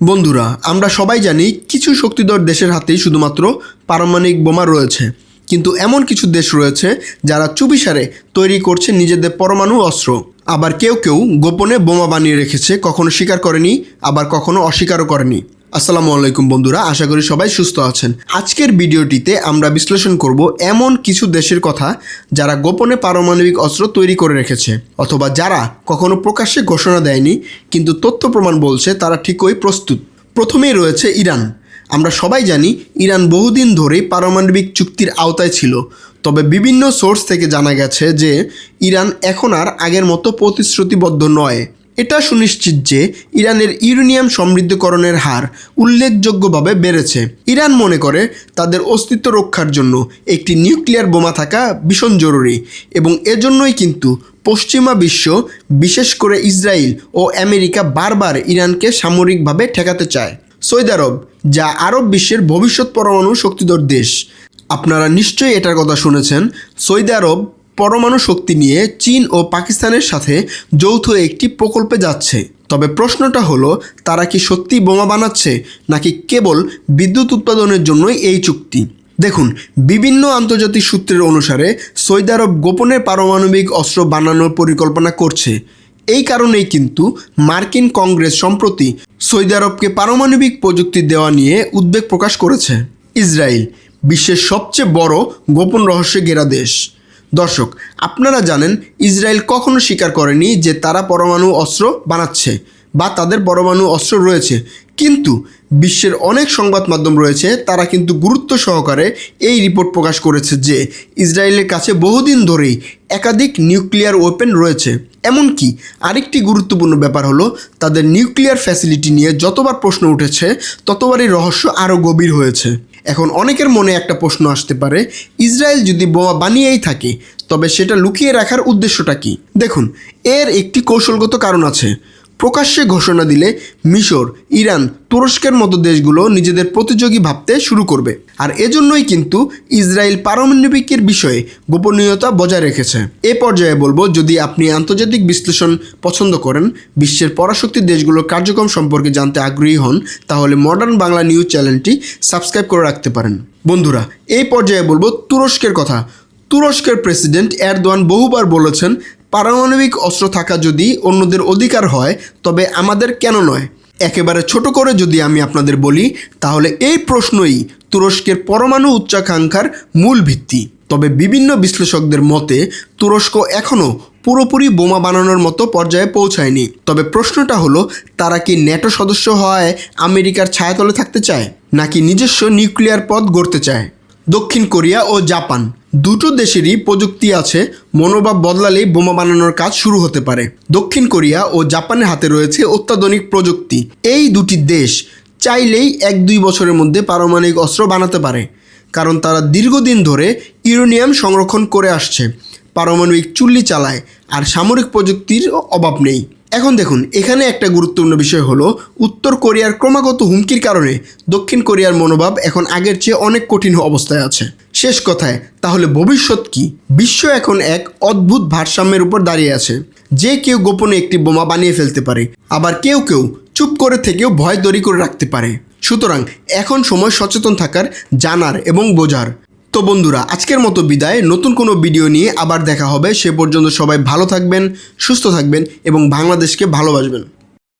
বন্ধুরা, আমরা সবাই জানি কিছু শক্তিধর দেশের হাতেই শুধুমাত্র পারমাণবিক বোমা রয়েছে। কিন্তু এমন কিছু দেশ রয়েছে যারা চুপিসারে তৈরি করছে নিজেদের পরমাণু অস্ত্র। আবার কেউ কেউ গোপনে বোমা বানিয়ে রেখেছে, কখনো স্বীকার করেনি, আবার কখনো অস্বীকারও করেনি। আসসালামু আলাইকুম বন্ধুরা, আশা করি সবাই সুস্থ আছেন। আজকের ভিডিওটিতে আমরা বিশ্লেষণ করব এমন কিছু দেশের কথা যারা গোপনে পারমাণবিক অস্ত্র তৈরি করে রেখেছে, অথবা যারা কখনো প্রকাশ্যে ঘোষণা দেয়নি, কিন্তু তথ্য প্রমাণ বলছে তারা ঠিকই প্রস্তুত। প্রথমেই রয়েছে ইরান। আমরা সবাই জানি, ইরান বহুদিন ধরেই পারমাণবিক চুক্তির আওতায় ছিল। তবে বিভিন্ন সোর্স থেকে জানা গেছে যে, ইরান এখন আর আগের মতো প্রতিশ্রুতিবদ্ধ নয়। এটা সুনিশ্চিত যে ইরানের ইউরেনিয়াম সমৃদ্ধকরণের হার উল্লেখযোগ্যভাবে বেড়েছে। ইরান মনে করে তাদের অস্তিত্ব রক্ষার জন্য একটি নিউক্লিয়ার বোমা থাকা ভীষণ জরুরি এবং এজন্যই কিন্তু পশ্চিমা বিশ্ব, বিশেষ করে ইসরায়েল ও আমেরিকা বারবার ইরানকে সামরিকভাবে ঠেকাতে চায়। সৌদি আরব, যা আরব বিশ্বের ভবিষ্যৎ পরমাণু শক্তিধর দেশ। আপনারা নিশ্চয়ই এটার কথা শুনেছেন। সৌদি আরব পরমাণু শক্তি নিয়ে চীন ও পাকিস্তানের সাথে যৌথ একটি প্রকল্পে যাচ্ছে। তবে প্রশ্নটা হলো, তারা কি সত্যি বোমা বানাচ্ছে, নাকি কেবল বিদ্যুৎ উৎপাদনের জন্যই এই চুক্তি? দেখুন, বিভিন্ন আন্তর্জাতিক সূত্রের অনুসারে সৌদি আরব গোপনে পারমাণবিক অস্ত্র বানানোর পরিকল্পনা করছে। এই কারণেই কিন্তু মার্কিন কংগ্রেস সম্প্রতি সৌদি আরবকে পারমাণবিক প্রযুক্তি দেওয়া নিয়ে উদ্বেগ প্রকাশ করেছে। ইসরায়েল, বিশ্বের সবচেয়ে বড় গোপন রহস্যে ঘেরা দেশ। দর্শক, আপনারা জানেন ইসরায়েল কখনো স্বীকার করেনি যে তারা পরমাণু অস্ত্র বানাচ্ছে বা তাদের পরমাণু অস্ত্র রয়েছে। কিন্তু বিশ্বের অনেক সংবাদ মাধ্যম রয়েছে, তারা কিন্তু গুরুত্ব সহকারে এই রিপোর্ট প্রকাশ করেছে যে ইসরায়েলের কাছে বহুদিন ধরেই একাধিক নিউক্লিয়ার ওয়েপেন রয়েছে। এমনকি আরেকটি গুরুত্বপূর্ণ ব্যাপার হলো, তাদের নিউক্লিয়ার ফ্যাসিলিটি নিয়ে যতবার প্রশ্ন উঠেছে, ততবারই রহস্য আরও গভীর হয়েছে। এখন অনেকের মনে একটা প্রশ্ন আসতে পারে, ইসরায়েল যদি বোমা বানিয়েই থাকে, তবে সেটা লুকিয়ে রাখার উদ্দেশ্যটা কি? দেখুন, এর একটি কৌশলগত কারণ আছে। প্রকাশ্যে ঘোষণা দিলে মিশর, ইরান, তুরস্কের মতো দেশগুলো নিজেদের প্রতিযোগী ভাবতে শুরু করবে। আর এজন্যই কিন্তু ইসরায়েল পারমাণবিকের বিষয়ে গোপনীয়তা বজায় রেখেছে। এ পর্যায়ে বলব, যদি আপনি আন্তর্জাতিক বিশ্লেষণ পছন্দ করেন, বিশ্বের পরাশক্তি দেশগুলোর কার্যক্রম সম্পর্কে জানতে আগ্রহী হন, তাহলে মডার্ন বাংলা নিউজ চ্যানেলটি সাবস্ক্রাইব করে রাখতে পারেন। বন্ধুরা, এই পর্যায়ে বলব তুরস্কের কথা। তুরস্কের প্রেসিডেন্ট এরদোয়ান বহুবার বলেছেন পারমাণবিক অস্ত্র থাকা যদি অন্যদের অধিকার হয়, তবে আমাদের কেন নয়? একেবারে ছোট করে যদি আমি আপনাদের বলি, তাহলে এই প্রশ্নই তুরস্কের পরমাণু উচ্চাকাঙ্ক্ষার মূল ভিত্তি। তবে বিভিন্ন বিশ্লেষকদের মতে, তুরস্ক এখনও পুরোপুরি বোমা বানানোর মতো পর্যায়ে পৌঁছায়নি। তবে প্রশ্নটা হলো, তারা কি ন্যাটো সদস্য হওয়ায় আমেরিকার ছায়াতলে থাকতে চায়, নাকি নিজস্ব নিউক্লিয়ার পথ গড়তে চায়? দক্ষিণ কোরিয়া ও জাপান। দুটো দেশেরই প্রযুক্তি আছে মনোভাব বদলালেই বোমা বানানোর কাজ শুরু হতে পারে। দক্ষিণ কোরিয়া ও জাপানের হাতে রয়েছে অত্যাধুনিক প্রযুক্তি। এই দুটি দেশ চাইলেই এক দুই বছরের মধ্যে পারমাণবিক অস্ত্র বানাতে পারে, কারণ তারা দীর্ঘদিন ধরে ইউরেনিয়াম সংরক্ষণ করে আসছে। পারমাণবিক চুল্লি চালায়, আর সামরিক প্রযুক্তির অভাব নেই। এখন দেখুন, এখানে একটা গুরুত্বপূর্ণ বিষয় হলো, উত্তর কোরিয়ার ক্রমাগত হুমকির কারণে দক্ষিণ কোরিয়ার মনোভাব এখন আগের চেয়ে অনেক কঠিন অবস্থায় আছে। শেষ কথায়, তাহলে ভবিষ্যৎ কি? বিশ্ব এখন এক অদ্ভুত ভারসাম্যের উপর দাঁড়িয়ে আছে। যে কেউ গোপনে একটি বোমা বানিয়ে ফেলতে পারে, আবার কেউ কেউ চুপ করে থেকেও ভয় তৈরি করে রাখতে পারে। সুতরাং, এখন সময় সচেতন থাকার, জানার এবং বোঝার। তো বন্ধুরা, আজকের মতো বিদায়। নতুন কোনো ভিডিও নিয়ে আবার দেখা হবে। সে পর্যন্ত সবাই ভালো থাকবেন, সুস্থ থাকবেন এবং বাংলাদেশকে ভালোবাসবেন।